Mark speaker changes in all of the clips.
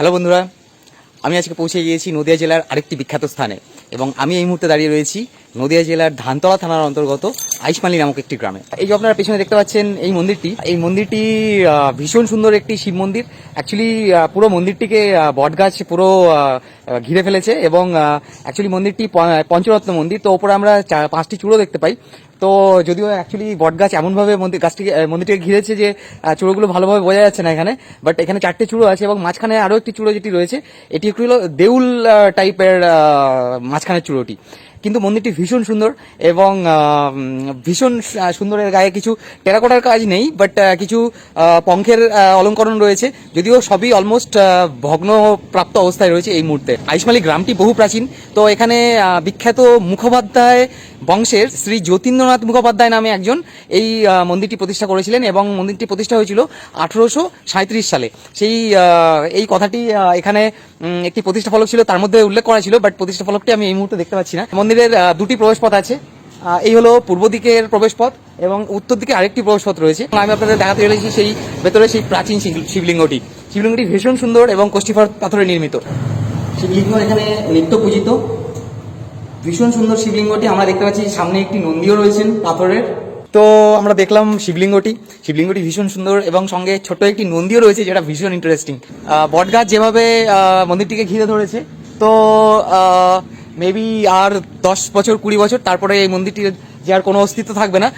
Speaker 1: Hello বন্ধুরা, আমি আজকে পৌঁছে গিয়েছি নদিয়া জেলার আরেকটি বিখ্যাত স্থানে এবং আমি এই মুহূর্তে দাঁড়িয়ে রয়েছি নদিয়া জেলার ধানতলা থানার অন্তর্গত আইসমালি নামক একটি গ্রামে। এই যে আপনারা পেছনে দেখতে পাচ্ছেন এই মন্দিরটি এই মন্দিরটি ভীষণ সুন্দর একটি শিব মন্দির। অ্যাকচুয়ালি পুরো মন্দিরটিকে বটগাছ পুরো ঘিরে ফেলেছে এবং অ্যাকচুয়ালি মন্দিরটি পঞ্চরত্ন মন্দির। তো ওপরে আমরা পাঁচটি চূড়ো দেখতে পাই। তো যদিও অ্যাকচুয়ালি বটগাছ এমনভাবে মন্দির গাছটিকে মন্দিরটিকে ঘিরেছে যে চূড়োগুলো ভালোভাবে বোঝা যাচ্ছে না এখানে। বাট এখানে চারটে চূড়ো আছে এবং মাঝখানে আরও একটি চূড়ো যেটি রয়েছে, এটি একটু হলো দেউল টাইপের মাঝখানের চূড়োটি। কিন্তু মন্দিরটি ভীষণ সুন্দর এবং ভীষণ সুন্দরের গায়ে কিছু টেরাকোটার কাজ নেই বাট কিছু পঙ্খের অলঙ্করণ রয়েছে। যদিও সবই অলমোস্ট ভগ্নপ্রাপ্ত অবস্থায় রয়েছে এই মুহূর্তে। আইসমালি গ্রামটি বহু প্রাচীন। তো এখানে বিখ্যাত মুখোপাধ্যায় বংশের শ্রী যতীন্দ্রনাথ মুখোপাধ্যায় নামে একজন এই মন্দিরটি প্রতিষ্ঠা করেছিলেন এবং মন্দিরটি প্রতিষ্ঠা হয়েছিল আঠেরোশো সালে। সেই এই কথাটি এখানে একটি প্রতিষ্ঠা ফলক ছিল, তার মধ্যে উল্লেখ করা ছিল বাট প্রতিষ্ঠা ফলকটি আমি এই মুহূর্তে দেখতে পাচ্ছি না। মন্দিরের দুটি প্রবেশপথ আছে। এই হলো পূর্ব দিকের প্রবেশপথ এবং উত্তর দিকে আরেকটি প্রবেশপথ রয়েছে। আমি আপনাদের দেখাতে চলেছি সেই ভেতরে সেই প্রাচীন শিব- শিবলিঙ্গটি। শিবলিঙ্গটি ভীষণ সুন্দর এবং কষ্টিফার পাথরে নির্মিত। শিবলিঙ্গ এখানে নিত্য পূজিত। ভীষণ সুন্দর শিবলিঙ্গটি, আমরা দেখতে পাচ্ছি সামনে একটি নন্দীও রয়েছেন পাথরের। তো আমরা দেখলাম শিবলিঙ্গটি শিবলিঙ্গটি ভীষণ সুন্দর এবং সঙ্গে ছোট একটি নন্দীও রয়েছে যেটা ভীষণ ইন্টারেস্টিং বটগাছ যেভাবে মন্দিরটিকে ঘিরে ধরেছে, তো মেবি আর দশ বছর, কুড়ি বছর তারপরে এই মন্দিরটির যে আর কোনো অস্তিত্ব থাকবে না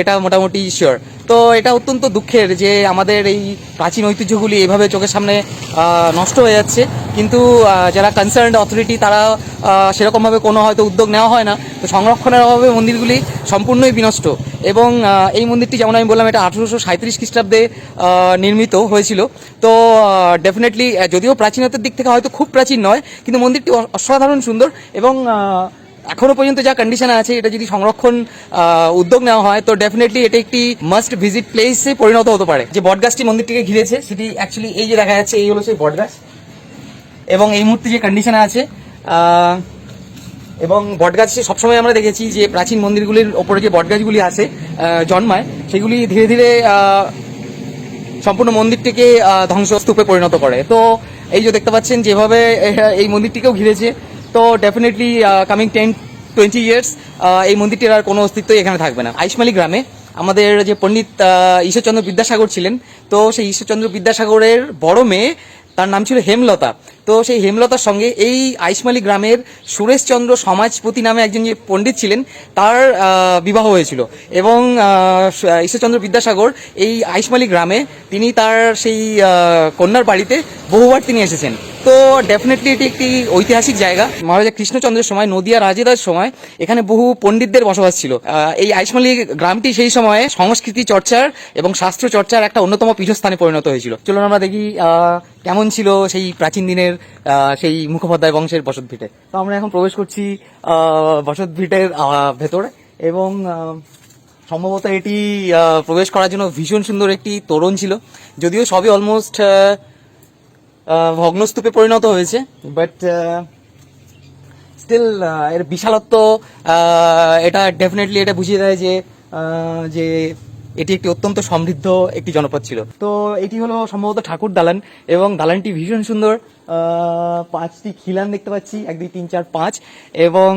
Speaker 1: এটা মোটামুটি শিওর তো এটা অত্যন্ত দুঃখের যে আমাদের এই প্রাচীন ঐতিহ্যগুলি এভাবে চোখের সামনে নষ্ট হয়ে যাচ্ছে। কিন্তু যারা কনসার্নড অথরিটি তারা সেরকমভাবে কোনো হয়তো উদ্যোগ নেওয়া হয় না। তো সংরক্ষণের অভাবে মন্দিরগুলি সম্পূর্ণই বিনষ্ট। এবং এই মন্দিরটি যেমন আমি বললাম, এটা আঠারোশো সাঁত্রিশ খ্রিস্টাব্দে নির্মিত হয়েছিল। তো ডেফিনেটলি যদিও প্রাচীনতার দিক থেকে হয়তো খুব প্রাচীন নয়, কিন্তু মন্দিরটি অসাধারণ সুন্দর এবং এখনও পর্যন্ত যা কন্ডিশনে আছে, এটা যদি সংরক্ষণ উদ্যোগ নেওয়া হয়, তো ডেফিনেটলি এটা একটি মাস্ট ভিজিট প্লেসে পরিণত হতে পারে। যে বটগাছটি মন্দিরটিকে ঘিরেছে, সেটি অ্যাকচুয়ালি এই যে দেখা যাচ্ছে, এই হলো সেই বটগাছ। এবং এই মুহূর্তে যে কন্ডিশনে আছে এবং বটগাছ সবসময় আমরা দেখেছি যে প্রাচীন মন্দিরগুলির ওপরে যে বটগাছগুলি আছে জন্মায়, সেগুলি ধীরে ধীরে সম্পূর্ণ মন্দিরটিকে ধ্বংসস্তূপে পরিণত করে। তো এই যে দেখতে পাচ্ছেন, যেভাবে এই মন্দিরটিকেও ঘিরেছে তো definitely coming ten twenty years এই মন্দিরটির আর কোনো অস্তিত্বই এখানে থাকবে না। আইসমালি গ্রামে আমাদের যে পণ্ডিত ঈশ্বরচন্দ্র বিদ্যাসাগর ছিলেন, তো সেই ঈশ্বরচন্দ্র বিদ্যাসাগরের বড় মেয়ে, তার নাম ছিল হেমলতা। তো সেই হেমলতার সঙ্গে এই আইসমালি গ্রামের সুরেশচন্দ্র সমাজপতি নামে একজন যে পণ্ডিত ছিলেন, তার বিবাহ হয়েছিল। এবং ঈশ্বরচন্দ্র বিদ্যাসাগর এই আইসমালি গ্রামে তিনি তার সেই কন্যার বাড়িতে বহুবার তিনি এসেছেন। তো ডেফিনেটলি এটি একটি ঐতিহাসিক জায়গা। মহারাজা কৃষ্ণচন্দ্রের সময়, নদিয়া রাজেদার সময় এখানে বহু পণ্ডিতদের বসবাস ছিল। এই আইসমালি গ্রামটি সেই সময়ে সংস্কৃতি চর্চার এবং শাস্ত্র চর্চার একটা অন্যতম পীঠস্থানে পরিণত হয়েছিল। চলুন আমরা দেখি কেমন ছিল সেই প্রাচীন দিনের আহ, সেই মুখোপাধ্যায় বংশের বসত ভিটে। তো আমরা এখন প্রবেশ করছি বসত ভিটের ভেতরে এবং সম্ভবত এটি প্রবেশ করার জন্য ভীষণ সুন্দর একটি তোরণ ছিল। যদিও সবই অলমোস্ট ভগ্নস্তূপে পরিণত হয়েছে বাট স্টিল এর বিশালত্ব এটা ডেফিনেটলি এটা বুঝিয়ে দেয় যে যে এটি একটি অত্যন্ত সমৃদ্ধ একটি জনপদ ছিল। তো এটি হলো সম্ভবত ঠাকুর দালান এবং দালানটি ভীষণ সুন্দর। পাঁচটি খিলান দেখতে পাচ্ছি, এক, দুই, তিন, চার, পাঁচ এবং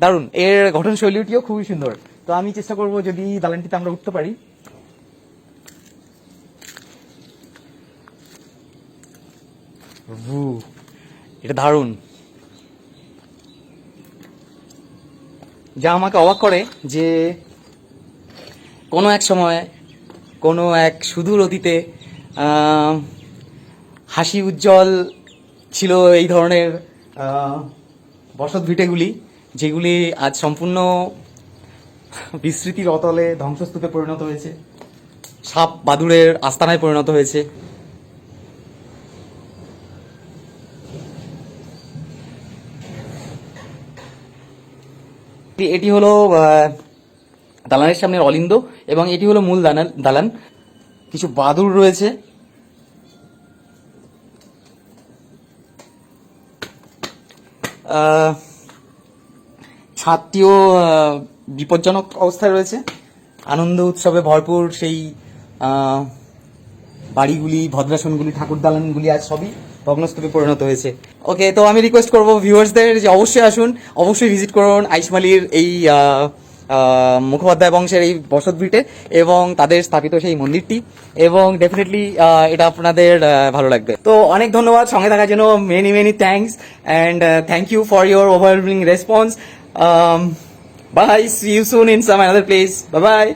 Speaker 1: দারুণ। এর গঠন শৈলীটিও খুবই সুন্দর। তো আমি চেষ্টা করব যদি দালানটিতে আমরা উঠতে পারি। এটা দারুণ। যা আমাকে অবাক করে যে কোনো এক সময়, কোনো এক সুদূর অতীতে হাসি উজ্জ্বল ছিল এই ধরনের বসত ভিটেগুলি, যেগুলি আজ সম্পূর্ণ বিস্মৃতির অতলে ধ্বংসস্তূপে পরিণত হয়েছে। সাপ বাদুড়ের আস্তানায় পরিণত হয়েছে। এটি- হলো দালানের সামনের অলিন্দ এবং এটি হলো মূল দালান দালান। কিছু বাদুর রয়েছে। ছাদটিও বিপজ্জনক অবস্থায় রয়েছে। আনন্দ উৎসবে ভরপুর সেই বাড়িগুলি, ভদ্রাসনগুলি, ঠাকুর দালানগুলি আজ সবই ভগ্নস্তূপে পরিণত হয়েছে। ওকে তো আমি রিকোয়েস্ট করব ভিউয়ার্সদের যে অবশ্যই আসুন, অবশ্যই ভিজিট করুন আইসমালির এই মুখোপাধ্যায় বংশের এই বসত ভিটে এবং তাদের স্থাপিত সেই মন্দিরটি এবং ডেফিনেটলি এটা আপনাদের ভালো লাগবে। তো অনেক ধন্যবাদ সঙ্গে থাকার জন্য। Many many thanks and thank you for your overwhelming response bye see you soon in some another place bye bye